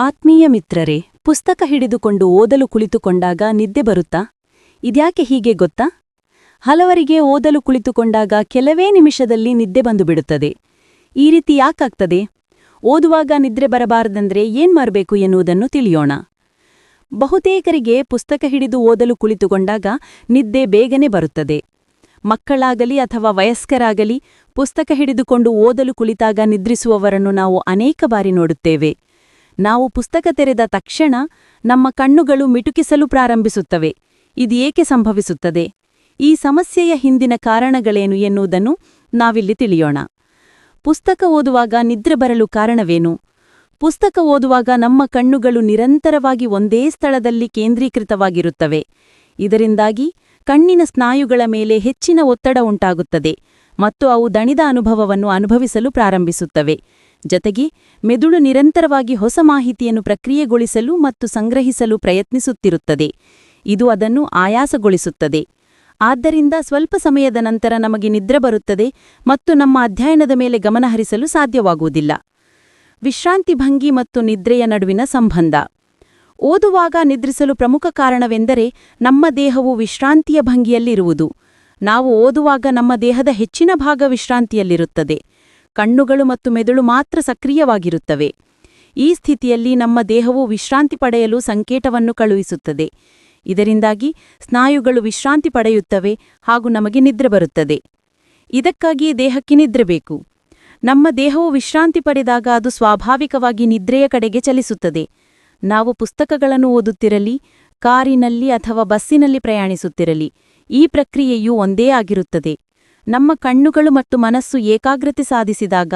ಆತ್ಮೀಯ ಮಿತ್ರರೇ, ಪುಸ್ತಕ ಹಿಡಿದುಕೊಂಡು ಓದಲು ಕುಳಿತುಕೊಂಡಾಗ ನಿದ್ದೆ ಬರುತ್ತಾ? ಇದ್ಯಾಕೆ ಹೀಗೆ ಗೊತ್ತಾ? ಹಲವರಿಗೆ ಓದಲು ಕುಳಿತುಕೊಂಡಾಗ ಕೆಲವೇ ನಿಮಿಷದಲ್ಲಿ ನಿದ್ದೆ ಬಂದುಬಿಡುತ್ತದೆ. ಈ ರೀತಿ ಯಾಕಾಗ್ತದೆ? ಓದುವಾಗ ನಿದ್ರೆ ಬರಬಾರದಂದ್ರೆ ಏನ್ ಮಾಡಬೇಕು ಎನ್ನುವುದನ್ನು ತಿಳಿಯೋಣ. ಬಹುತೇಕರಿಗೆ ಪುಸ್ತಕ ಹಿಡಿದು ಓದಲು ಕುಳಿತುಕೊಂಡಾಗ ನಿದ್ದೆ ಬೇಗನೆ ಬರುತ್ತದೆ. ಮಕ್ಕಳಾಗಲಿ ಅಥವಾ ವಯಸ್ಕರಾಗಲಿ ಪುಸ್ತಕ ಹಿಡಿದುಕೊಂಡು ಓದಲು ಕುಳಿತಾಗ ನಿದ್ರಿಸುವವರನ್ನು ನಾವು ಅನೇಕ ಬಾರಿ ನೋಡುತ್ತೇವೆ. ನಾವು ಪುಸ್ತಕ ತೆರೆದ ತಕ್ಷಣ ನಮ್ಮ ಕಣ್ಣುಗಳು ಮಿಟುಕಿಸಲು ಪ್ರಾರಂಭಿಸುತ್ತವೆ. ಇದು ಏಕೆ ಸಂಭವಿಸುತ್ತದೆ? ಈ ಸಮಸ್ಯೆಯ ಹಿಂದಿನ ಕಾರಣಗಳೇನು ಎನ್ನುವುದನ್ನು ನಾವಿಲ್ಲಿ ತಿಳಿಯೋಣ. ಪುಸ್ತಕ ಓದುವಾಗ ನಿದ್ರೆ ಬರಲು ಕಾರಣವೇನು? ಪುಸ್ತಕ ಓದುವಾಗ ನಮ್ಮ ಕಣ್ಣುಗಳು ನಿರಂತರವಾಗಿ ಒಂದೇ ಸ್ಥಳದಲ್ಲಿ ಕೇಂದ್ರೀಕೃತವಾಗಿರುತ್ತವೆ. ಇದರಿಂದಾಗಿ ಕಣ್ಣಿನ ಸ್ನಾಯುಗಳ ಮೇಲೆ ಹೆಚ್ಚಿನ ಒತ್ತಡ ಉಂಟಾಗುತ್ತದೆ ಮತ್ತು ಅವು ದಣಿದ ಅನುಭವವನ್ನು ಅನುಭವಿಸಲು ಪ್ರಾರಂಭಿಸುತ್ತವೆ. ಜತೆಗೆ ಮೆದುಳು ನಿರಂತರವಾಗಿ ಹೊಸ ಮಾಹಿತಿಯನ್ನು ಪ್ರಕ್ರಿಯೆಗೊಳಿಸಲು ಮತ್ತು ಸಂಗ್ರಹಿಸಲು ಪ್ರಯತ್ನಿಸುತ್ತಿರುತ್ತದೆ. ಇದು ಅದನ್ನು ಆಯಾಸಗೊಳಿಸುತ್ತದೆ. ಆದ್ದರಿಂದ ಸ್ವಲ್ಪ ಸಮಯದ ನಂತರ ನಮಗೆ ನಿದ್ರೆ ಬರುತ್ತದೆ ಮತ್ತು ನಮ್ಮ ಅಧ್ಯಯನದ ಮೇಲೆ ಗಮನಹರಿಸಲು ಸಾಧ್ಯವಾಗುವುದಿಲ್ಲ. ವಿಶ್ರಾಂತಿ ಭಂಗಿ ಮತ್ತು ನಿದ್ರೆಯ ನಡುವಿನ ಸಂಬಂಧ. ಓದುವಾಗ ನಿದ್ರಿಸಲು ಪ್ರಮುಖ ಕಾರಣವೆಂದರೆ ನಮ್ಮ ದೇಹವು ವಿಶ್ರಾಂತಿಯ ಭಂಗಿಯಲ್ಲಿರುವುದು. ನಾವು ಓದುವಾಗ ನಮ್ಮ ದೇಹದ ಹೆಚ್ಚಿನ ಭಾಗ ವಿಶ್ರಾಂತಿಯಲ್ಲಿರುತ್ತದೆ. ಕಣ್ಣುಗಳು ಮತ್ತು ಮೆದುಳು ಮಾತ್ರ ಸಕ್ರಿಯವಾಗಿರುತ್ತವೆ. ಈ ಸ್ಥಿತಿಯಲ್ಲಿ ನಮ್ಮ ದೇಹವು ವಿಶ್ರಾಂತಿ ಪಡೆಯಲು ಸಂಕೇತವನ್ನು ಕಳುಹಿಸುತ್ತದೆ. ಇದರಿಂದಾಗಿ ಸ್ನಾಯುಗಳು ವಿಶ್ರಾಂತಿ ಪಡೆಯುತ್ತವೆ ಹಾಗೂ ನಮಗೆ ನಿದ್ರೆ ಬರುತ್ತದೆ. ಇದಕ್ಕಾಗಿ ದೇಹಕ್ಕೆ ನಿದ್ರೆ ಬೇಕು. ನಮ್ಮ ದೇಹವು ವಿಶ್ರಾಂತಿ ಪಡೆದಾಗ ಅದು ಸ್ವಾಭಾವಿಕವಾಗಿ ನಿದ್ರೆಯ ಕಡೆಗೆ ಚಲಿಸುತ್ತದೆ. ನಾವು ಪುಸ್ತಕಗಳನ್ನು ಓದುತ್ತಿರಲಿ, ಕಾರಿನಲ್ಲಿ ಅಥವಾ ಬಸ್ಸಿನಲ್ಲಿ ಪ್ರಯಾಣಿಸುತ್ತಿರಲಿ, ಈ ಪ್ರಕ್ರಿಯೆಯು ಒಂದೇ ಆಗಿರುತ್ತದೆ. ನಮ್ಮ ಕಣ್ಣುಗಳು ಮತ್ತು ಮನಸ್ಸು ಏಕಾಗ್ರತೆ ಸಾಧಿಸಿದಾಗ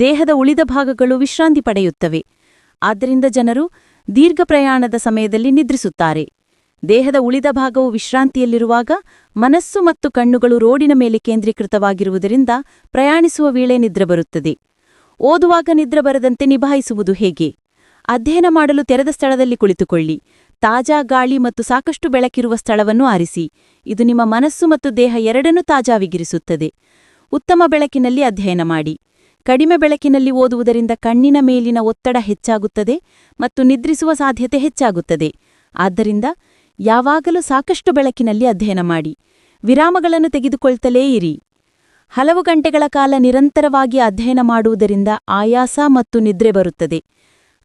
ದೇಹದ ಉಳಿದ ಭಾಗಗಳು ವಿಶ್ರಾಂತಿ ಪಡೆಯುತ್ತವೆ. ಆದ್ದರಿಂದ ಜನರು ದೀರ್ಘ ಪ್ರಯಾಣದ ಸಮಯದಲ್ಲಿ ನಿದ್ರಿಸುತ್ತಾರೆ. ದೇಹದ ಉಳಿದ ಭಾಗವು ವಿಶ್ರಾಂತಿಯಲ್ಲಿರುವಾಗ ಮನಸ್ಸು ಮತ್ತು ಕಣ್ಣುಗಳು ರೋಡಿನ ಮೇಲೆ ಕೇಂದ್ರೀಕೃತವಾಗಿರುವುದರಿಂದ ಪ್ರಯಾಣಿಸುವ ವೇಳೆ ನಿದ್ರೆ ಬರುತ್ತದೆ. ಓದುವಾಗ ನಿದ್ರೆ ಬರದಂತೆ ನಿಭಾಯಿಸುವುದು ಹೇಗೆ? ಅಧ್ಯಯನ ಮಾಡಲು ತೆರೆದ ಸ್ಥಳದಲ್ಲಿ ಕುಳಿತುಕೊಳ್ಳಿ. ತಾಜಾ ಗಾಳಿ ಮತ್ತು ಸಾಕಷ್ಟು ಬೆಳಕಿರುವ ಸ್ಥಳವನ್ನು ಆರಿಸಿ. ಇದು ನಿಮ್ಮ ಮನಸ್ಸು ಮತ್ತು ದೇಹ ಎರಡನ್ನೂ ತಾಜಾವಿಗಿರಿಸುತ್ತದೆ. ಉತ್ತಮ ಬೆಳಕಿನಲ್ಲಿ ಅಧ್ಯಯನ ಮಾಡಿ. ಕಡಿಮೆ ಬೆಳಕಿನಲ್ಲಿ ಓದುವುದರಿಂದ ಕಣ್ಣಿನ ಮೇಲಿನ ಒತ್ತಡ ಹೆಚ್ಚಾಗುತ್ತದೆ ಮತ್ತು ನಿದ್ರಿಸುವ ಸಾಧ್ಯತೆ ಹೆಚ್ಚಾಗುತ್ತದೆ. ಆದ್ದರಿಂದ ಯಾವಾಗಲೂ ಸಾಕಷ್ಟು ಬೆಳಕಿನಲ್ಲಿ ಅಧ್ಯಯನ ಮಾಡಿ. ವಿರಾಮಗಳನ್ನು ತೆಗೆದುಕೊಳ್ತಲೇ ಇರಿ. ಹಲವು ಗಂಟೆಗಳ ಕಾಲ ನಿರಂತರವಾಗಿ ಅಧ್ಯಯನ ಮಾಡುವುದರಿಂದ ಆಯಾಸ ಮತ್ತು ನಿದ್ರೆ ಬರುತ್ತದೆ.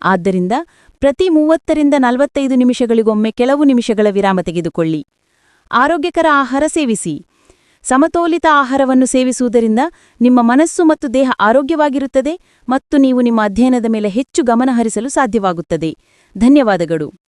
ಆದ್ದರಿಂದ ಪ್ರತಿ ಮೂವತ್ತರಿಂದ ನಲವತ್ತೈದು ನಿಮಿಷಗಳಿಗೊಮ್ಮೆ ಕೆಲವು ನಿಮಿಷಗಳ ವಿರಾಮ ತೆಗೆದುಕೊಳ್ಳಿ. ಆರೋಗ್ಯಕರ ಆಹಾರ ಸೇವಿಸಿ. ಸಮತೋಲಿತ ಆಹಾರವನ್ನು ಸೇವಿಸುವುದರಿಂದ ನಿಮ್ಮ ಮನಸ್ಸು ಮತ್ತು ದೇಹ ಆರೋಗ್ಯವಾಗಿರುತ್ತದೆ ಮತ್ತು ನೀವು ನಿಮ್ಮ ಅಧ್ಯಯನದ ಮೇಲೆ ಹೆಚ್ಚು ಗಮನಹರಿಸಲು ಸಾಧ್ಯವಾಗುತ್ತದೆ. ಧನ್ಯವಾದಗಳು.